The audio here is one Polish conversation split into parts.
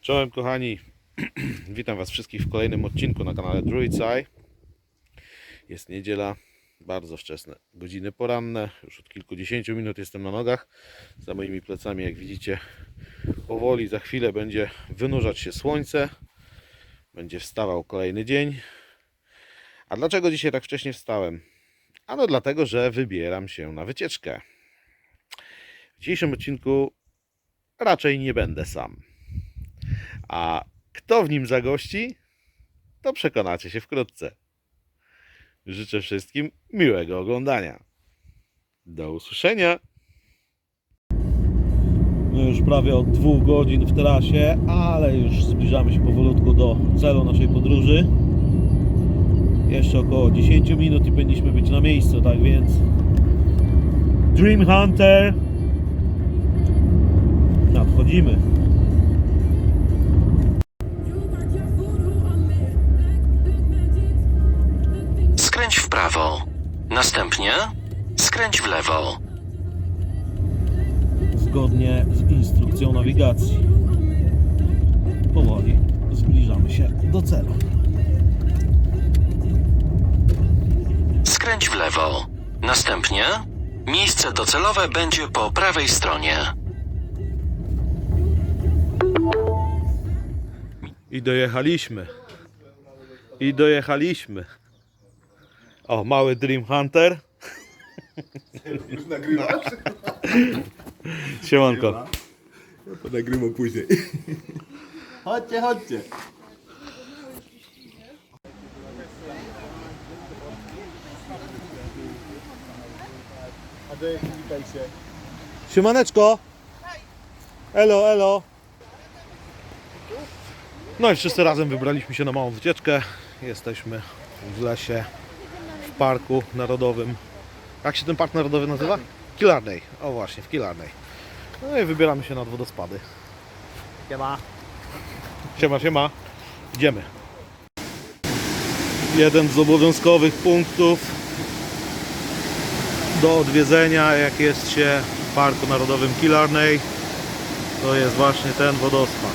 Czołem kochani, witam Was wszystkich w kolejnym odcinku na kanale Druid's Eye. Jest niedziela, bardzo wczesne godziny poranne, już od kilkudziesięciu minut jestem na nogach. Za moimi plecami, jak widzicie, powoli za chwilę będzie wynurzać się słońce, będzie wstawał kolejny dzień. A dlaczego dzisiaj tak wcześnie wstałem? Ano dlatego, że wybieram się na wycieczkę. W dzisiejszym odcinku raczej nie będę sam. A kto w nim zagości, to przekonacie się wkrótce. Życzę wszystkim miłego oglądania. Do usłyszenia. No już prawie od dwóch godzin w trasie, ale już zbliżamy się powolutku do celu naszej podróży. Jeszcze około 10 minut i powinniśmy być na miejscu, tak więc Dream Hunter nadchodzimy. Następnie skręć w lewo. Zgodnie z instrukcją nawigacji. Powoli zbliżamy się do celu. Skręć w lewo. Następnie miejsce docelowe będzie po prawej stronie. I dojechaliśmy. I dojechaliśmy. O, mały Dream Hunter. Już nagrywasz? Siemanko. To nagrywam później. Chodźcie, chodźcie. Adek, witaj się. Siemaneczko. Elo, elo. No i wszyscy razem wybraliśmy się na małą wycieczkę. Jesteśmy w lesie, parku narodowym. Jak się ten park narodowy nazywa? Killarney. O właśnie, w Killarney. No i wybieramy się nad wodospady. Siema. Siema, siema. Idziemy. Jeden z obowiązkowych punktów do odwiedzenia, jak jest się w Parku Narodowym Killarney, to jest właśnie ten wodospad.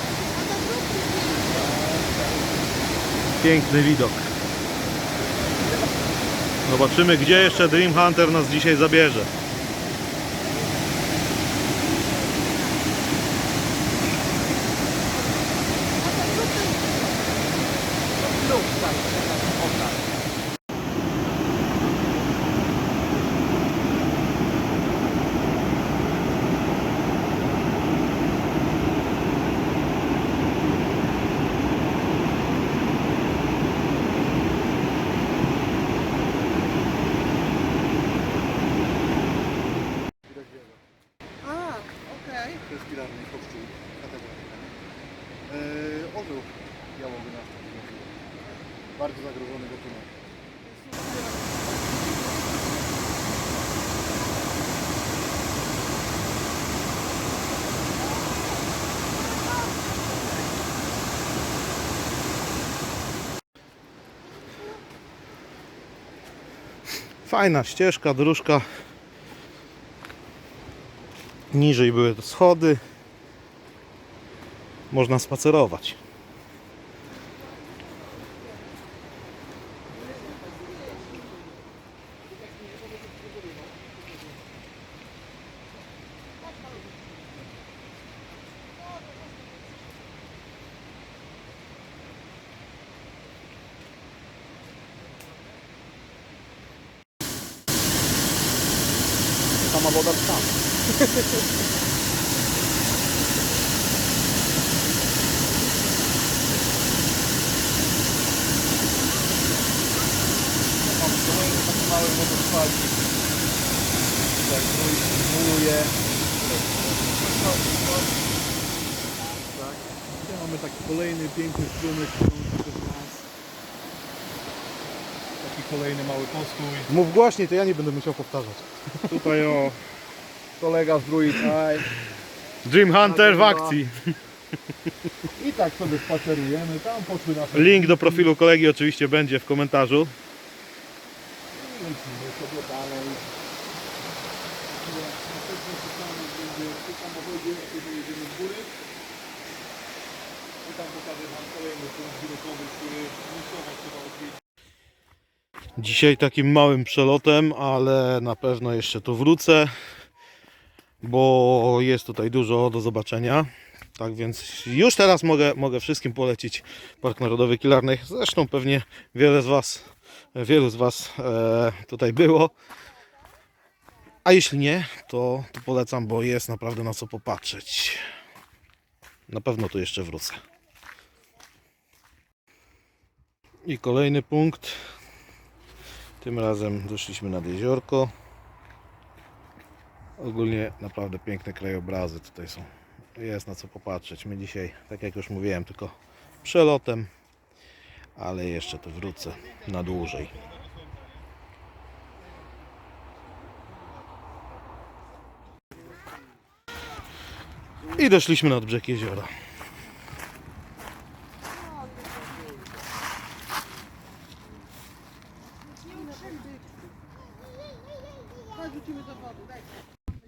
Piękny widok. Zobaczymy, gdzie jeszcze Dream Hunter nas dzisiaj zabierze. Fajna ścieżka, dróżka. Niżej były schody. Można spacerować. Sama woda tam. Mam kolejny taki mały wodospadzik. Tak, symuluje. Tak. Mamy taki kolejny piękny strumyk kolejny mały postój. Mów głośniej, to ja nie będę musiał powtarzać. Tutaj o kolega z Druid Eye. Dream Hunter w akcji. I tak sobie spacerujemy, tam poszły nasze... Link do profilu kolegi oczywiście będzie w komentarzu. Lecimy sobie dalej. Góry. tam pokażę Wam kolejny punkt widokowy, który musiał trzeba. Dzisiaj takim małym przelotem, ale na pewno jeszcze tu wrócę, bo jest tutaj dużo do zobaczenia. Tak więc już teraz mogę, mogę wszystkim polecić Park Narodowy Kilarnych. Zresztą pewnie wiele z Was, wielu z Was e, tutaj było. A jeśli nie, to, to polecam, bo jest naprawdę na co popatrzeć. Na pewno tu jeszcze wrócę. I kolejny punkt. Tym razem doszliśmy nad jeziorko. Ogólnie naprawdę piękne krajobrazy tutaj są. Jest na co popatrzeć. My dzisiaj, tak jak już mówiłem, tylko przelotem, ale jeszcze tu wrócę na dłużej. I doszliśmy nad brzeg jeziora.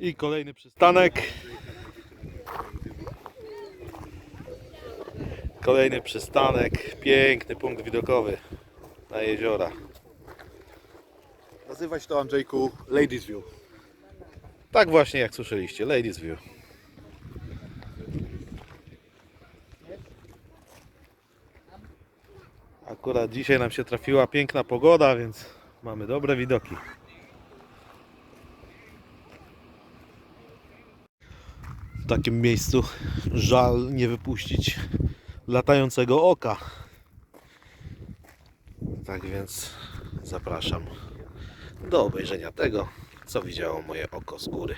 I kolejny przystanek. Kolejny przystanek. Piękny punkt widokowy na jeziora. Nazywa się to Andrzejku Ladies View. Tak właśnie jak słyszeliście, Ladies View. Akurat dzisiaj nam się trafiła piękna pogoda, więc mamy dobre widoki. W takim miejscu żal nie wypuścić latającego oka. Tak więc zapraszam do obejrzenia tego, co widziało moje oko z góry.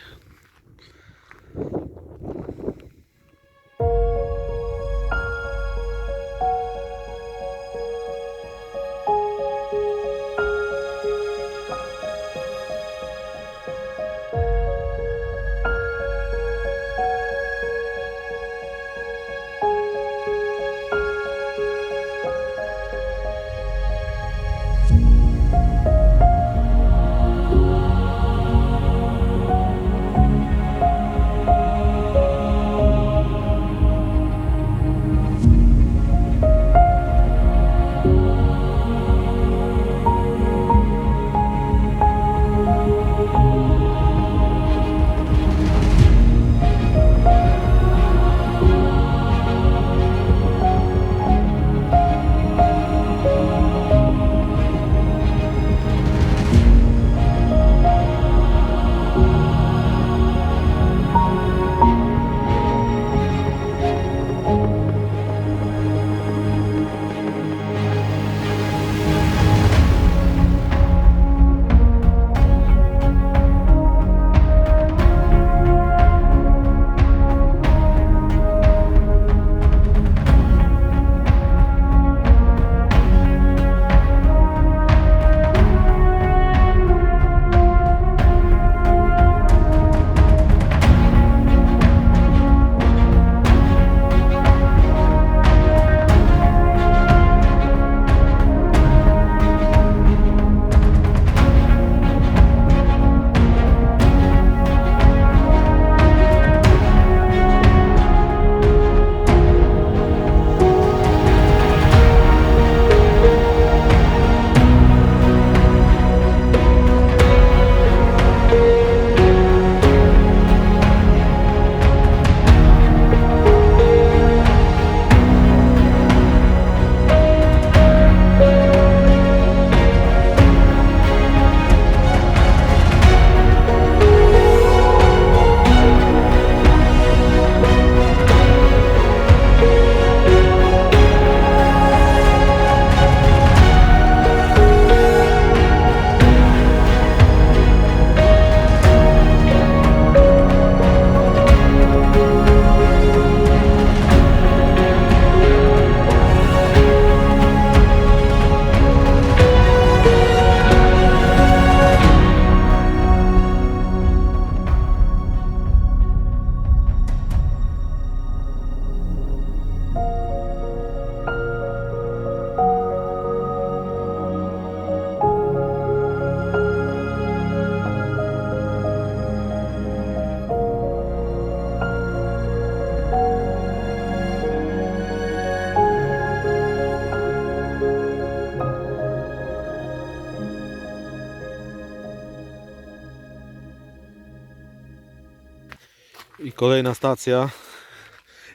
Kolejna stacja.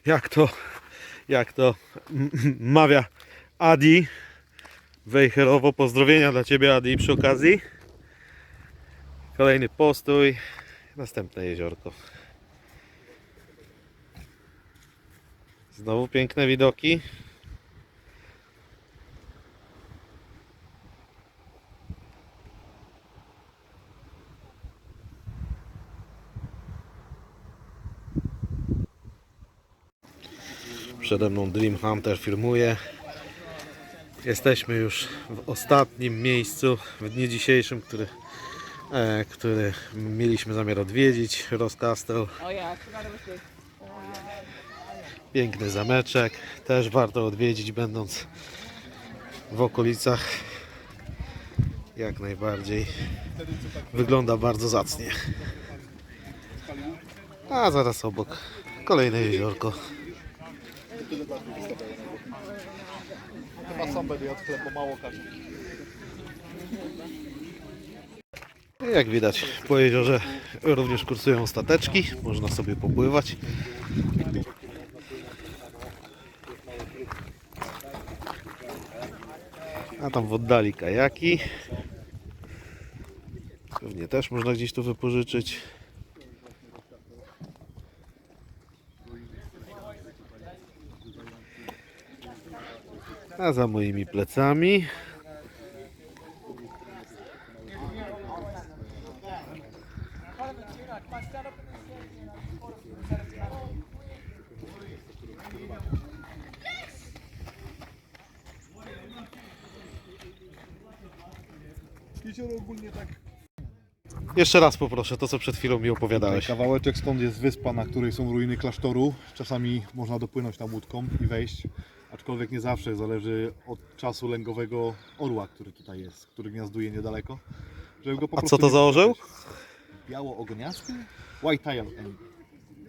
Jak to, jak to mawia Adi Wejherowo. Pozdrowienia dla Ciebie Adi przy okazji. Kolejny postój. Następne jeziorko. Znowu piękne widoki. Przede mną Dream Hunter firmuje. Jesteśmy już w ostatnim miejscu w dniu dzisiejszym, który, e, który mieliśmy zamiar odwiedzić. Big. Piękny zameczek. Też warto odwiedzić, będąc w okolicach. Jak najbardziej. Wygląda bardzo zacnie. A zaraz obok kolejne jeziorko. Chyba sam będę jadł chleb, bo mało. Jak widać po jeziorze również kursują stateczki. Można sobie popływać. A tam w oddali kajaki. Pewnie też można gdzieś tu wypożyczyć. A za moimi plecami Jezioro ogólnie tak. Jeszcze raz poproszę to, co przed chwilą mi opowiadałeś. Kawałeczek stąd jest wyspa, na której są ruiny klasztoru. Czasami można dopłynąć tam łódką i wejść. Aczkolwiek nie zawsze, zależy od czasu lęgowego orła, który tutaj jest, który gniazduje niedaleko. Żeby go po A prostu co to nie za orzeł? spotkać. Biało-ogoniasty? White tail and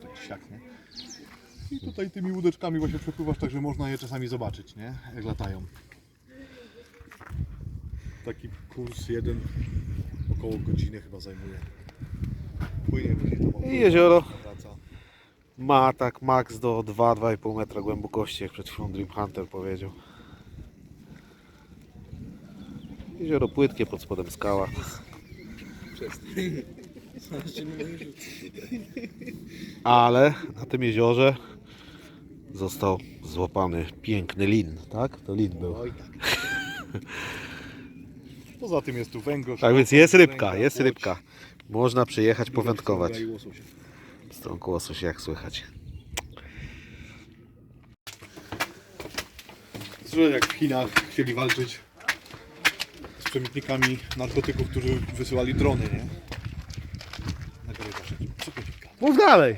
tak siak, nie? I tutaj tymi łódeczkami właśnie przepływasz, także można je czasami zobaczyć, nie? Jak latają. Taki kurs jeden około godziny chyba zajmuje. Płynie później to I jezioro. wraca. Ma tak max do 2-2,5 metra głębokości, jak przed chwilą Dream Hunter powiedział. Jezioro płytkie, pod spodem skała. Ale na tym jeziorze został złapany piękny lin, tak? To lin był. Oj, tak. Poza tym jest tu węgorz. Tak więc jest rybka, jest rybka. Można przyjechać, powędkować. tą łosoś jak słychać. Słyszę jak w Chinach chcieli walczyć z przemytnikami narkotyków, którzy wysyłali drony, nie? Na korytarz. Mów dalej!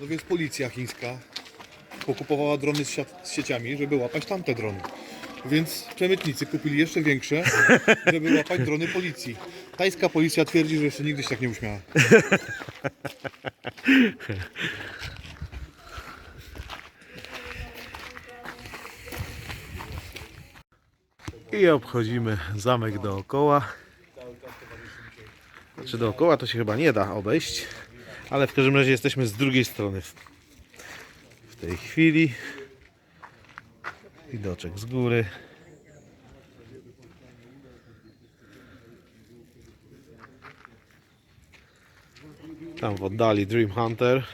No więc policja chińska pokupowała drony z, siat- z sieciami, żeby łapać tamte drony. Więc przemytnicy kupili jeszcze większe, żeby łapać drony policji. Tajska policja twierdzi, że jeszcze nigdy się tak nie uśmiała. I obchodzimy zamek dookoła. Znaczy dookoła to się chyba nie da obejść, ale w każdym razie jesteśmy z drugiej strony w, tej chwili. Widoczek z góry. Tam w oddali Dream Hunter.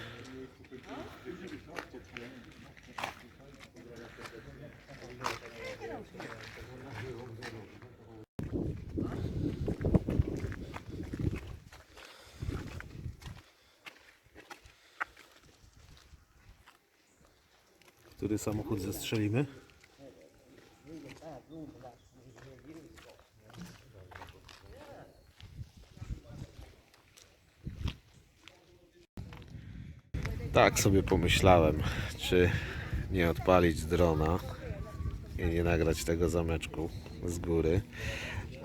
Który samochód zestrzelimy? Tak sobie pomyślałem, czy nie odpalić drona i nie nagrać tego zameczku z góry,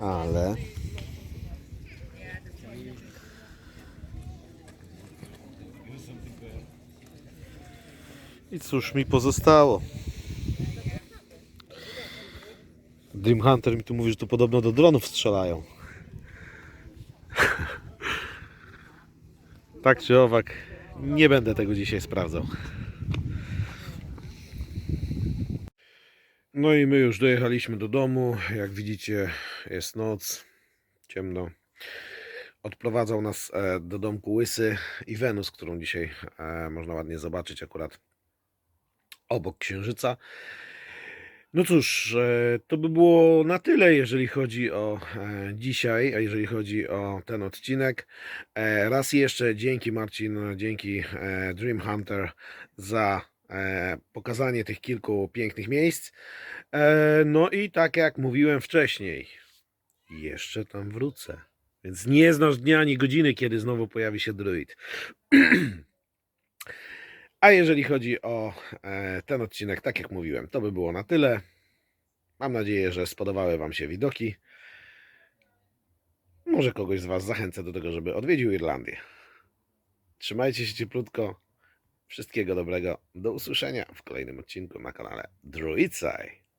ale i cóż mi pozostało? Dream Hunter mi tu mówi, że tu podobno do dronów strzelają. tak czy owak, Nie będę tego dzisiaj sprawdzał. No i my już dojechaliśmy do domu. Jak widzicie, jest noc, ciemno. Odprowadzał nas e, do domku Łysy i Wenus, którą dzisiaj e, można ładnie zobaczyć akurat obok księżyca. No cóż, e, to by było na tyle, jeżeli chodzi o e, dzisiaj, a jeżeli chodzi o ten odcinek. E, Raz jeszcze dzięki Marcin, dzięki Dream Hunter za pokazanie tych kilku pięknych miejsc. No i tak jak mówiłem wcześniej, jeszcze tam wrócę. Więc nie znasz dnia ani godziny, kiedy znowu pojawi się druid. A jeżeli chodzi o e, ten odcinek, tak jak mówiłem, to by było na tyle. Mam nadzieję, że spodobały Wam się widoki. Może kogoś z Was zachęcę do tego, żeby odwiedził Irlandię. Trzymajcie się cieplutko. Wszystkiego dobrego. Do usłyszenia w kolejnym odcinku na kanale Druidside.